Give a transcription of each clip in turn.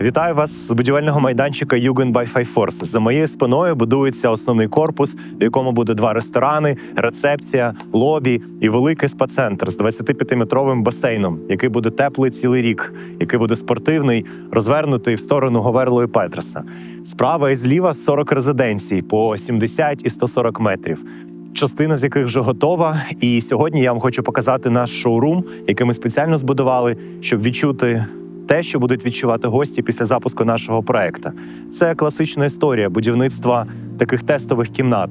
Вітаю вас з будівельного майданчика Юген Forces. За моєю спиною будується основний корпус, в якому буде два ресторани, рецепція, лобі і великий спа-центр з 25-метровим басейном, який буде теплий цілий рік, який буде спортивний, розвернутий в сторону Говерло і Петреса. Справа і зліва 40 резиденцій по 70 і 140 метрів. Частина з яких вже готова, і сьогодні я вам хочу показати наш шоурум, який ми спеціально збудували, щоб відчути те, що будуть відчувати гості після запуску нашого проекту. Це класична історія будівництва таких тестових кімнат.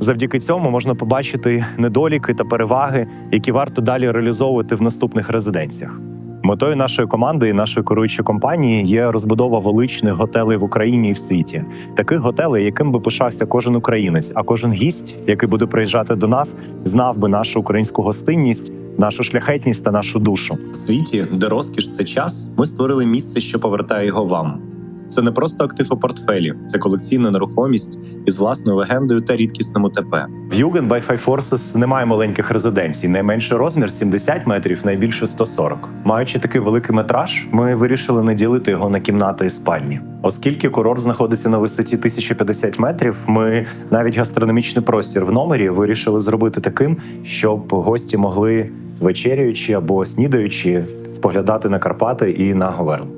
Завдяки цьому можна побачити недоліки та переваги, які варто далі реалізовувати в наступних резиденціях. Метою нашої команди і нашої керуючої компанії є розбудова величних готелей в Україні і в світі. Таких готелей, яким би пишався кожен українець, а кожен гість, який буде приїжджати до нас, знав би нашу українську гостинність, нашу шляхетність та нашу душу. В світі, де розкіш це час, ми створили місце, що повертає його вам. Це не просто актив у портфелі, це колекційна нерухомість із власною легендою та рідкісним УТП. Юген Five Forces немає маленьких резиденцій. Найменший розмір 70 метрів, найбільше 140. Маючи такий великий метраж, ми вирішили не ділити його на кімнати і спальні. Оскільки курорт знаходиться на висоті 1050 метрів, ми навіть гастрономічний простір в номері вирішили зробити таким, щоб гості могли вечеряючи або снідаючи споглядати на Карпати і на Говерло.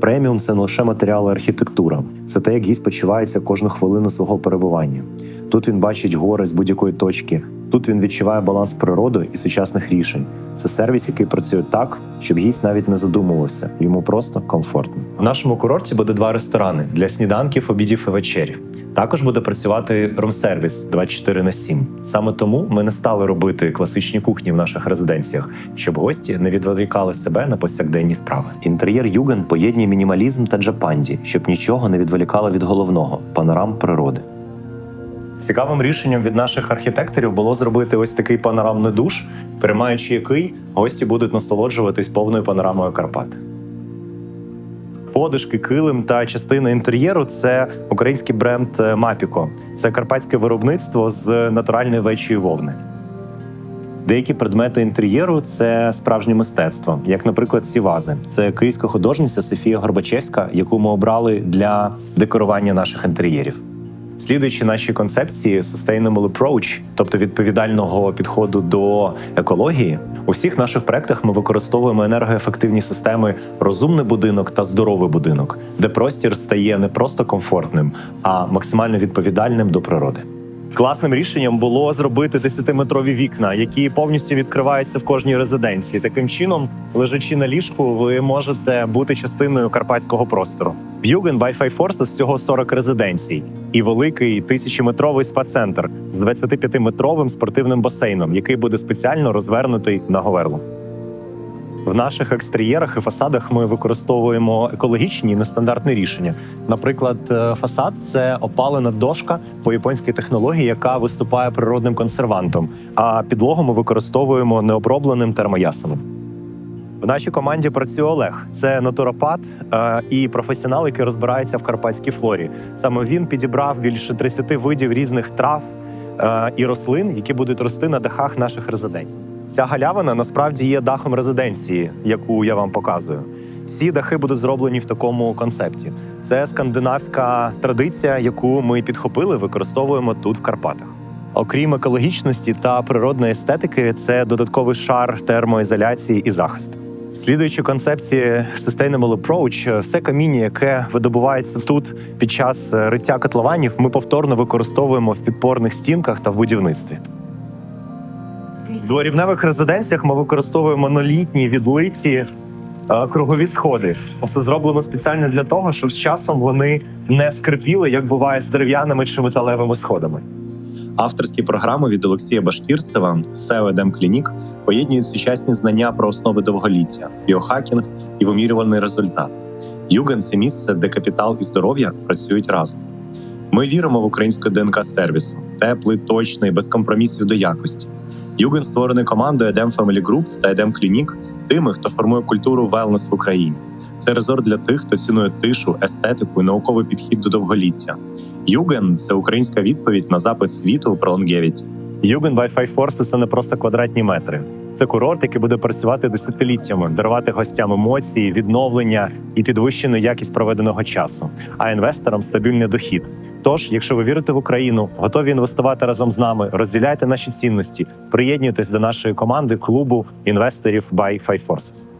Преміум це не лише матеріали архітектура, це те, як гість почувається кожну хвилину свого перебування. Тут він бачить гори з будь-якої точки. Тут він відчуває баланс природи і сучасних рішень. Це сервіс, який працює так, щоб гість навіть не задумувався. Йому просто комфортно. В нашому курорті буде два ресторани для сніданків, обідів і вечері. Також буде працювати рум-сервіс 24 на 7. Саме тому ми не стали робити класичні кухні в наших резиденціях, щоб гості не відволікали себе на повсякденні справи. Інтер'єр Юген поєднує мінімалізм та джапанді, щоб нічого не відволікало від головного панорам природи. Цікавим рішенням від наших архітекторів було зробити ось такий панорамний душ, приймаючи який гості будуть насолоджуватись повною панорамою Карпат. Подишки, килим та частина інтер'єру це український бренд Мапіко. Це карпатське виробництво з натуральної вечої вовни. Деякі предмети інтер'єру це справжнє мистецтво, як, наприклад, ці вази. Це київська художниця Софія Горбачевська, яку ми обрали для декорування наших інтер'єрів. Слідуючи нашій концепції Sustainable Approach, тобто відповідального підходу до екології, у всіх наших проектах ми використовуємо енергоефективні системи розумний будинок та здоровий будинок, де простір стає не просто комфортним, а максимально відповідальним до природи. Класним рішенням було зробити 10-метрові вікна, які повністю відкриваються в кожній резиденції. Таким чином, лежачи на ліжку, ви можете бути частиною карпатського простору. В Юген Five Forces всього 40 резиденцій і великий тисячометровий спа-центр з 25-метровим спортивним басейном, який буде спеціально розвернутий на Говерло. В наших екстер'єрах і фасадах ми використовуємо екологічні і нестандартні рішення. Наприклад, е, фасад це опалена дошка по японській технології, яка виступає природним консервантом. А підлогу ми використовуємо необробленим термоясеном. В нашій команді працює Олег. Це натуропат е, і професіонал, який розбирається в карпатській флорі. Саме він підібрав більше 30 видів різних трав е, і рослин, які будуть рости на дахах наших резиденцій. Ця галявина насправді є дахом резиденції, яку я вам показую. Всі дахи будуть зроблені в такому концепті. Це скандинавська традиція, яку ми підхопили, використовуємо тут в Карпатах. Окрім екологічності та природної естетики, це додатковий шар термоізоляції і захисту. Слідуючи концепції Sustainable Approach, все каміння, яке видобувається тут під час риття котлованів, ми повторно використовуємо в підпорних стінках та в будівництві. В дворівневих резиденціях ми використовуємо монолітні відлиті е, кругові сходи. Це зроблено спеціально для того, щоб з часом вони не скрипіли, як буває з дерев'яними чи металевими сходами. Авторські програми від Олексія Башкірцева SEO Едем Клінік поєднують сучасні знання про основи довголіття, біохакінг і вимірювальний результат. Юген це місце, де капітал і здоров'я працюють разом. Ми віримо в українську ДНК сервісу, теплий, точний, без компромісів до якості. Юген створений командою Edem Family Group та Edem Clinic тими, хто формує культуру велнес в Україні. Це резорт для тих, хто цінує тишу, естетику і науковий підхід до довголіття. Юген це українська відповідь на запит світу про longevity. Юген by Five Forces – це не просто квадратні метри. Це курорт, який буде працювати десятиліттями, дарувати гостям емоції, відновлення і підвищену якість проведеного часу, а інвесторам стабільний дохід. Тож, якщо ви вірите в Україну, готові інвестувати разом з нами, розділяйте наші цінності, приєднуйтесь до нашої команди клубу інвесторів by Five Forces.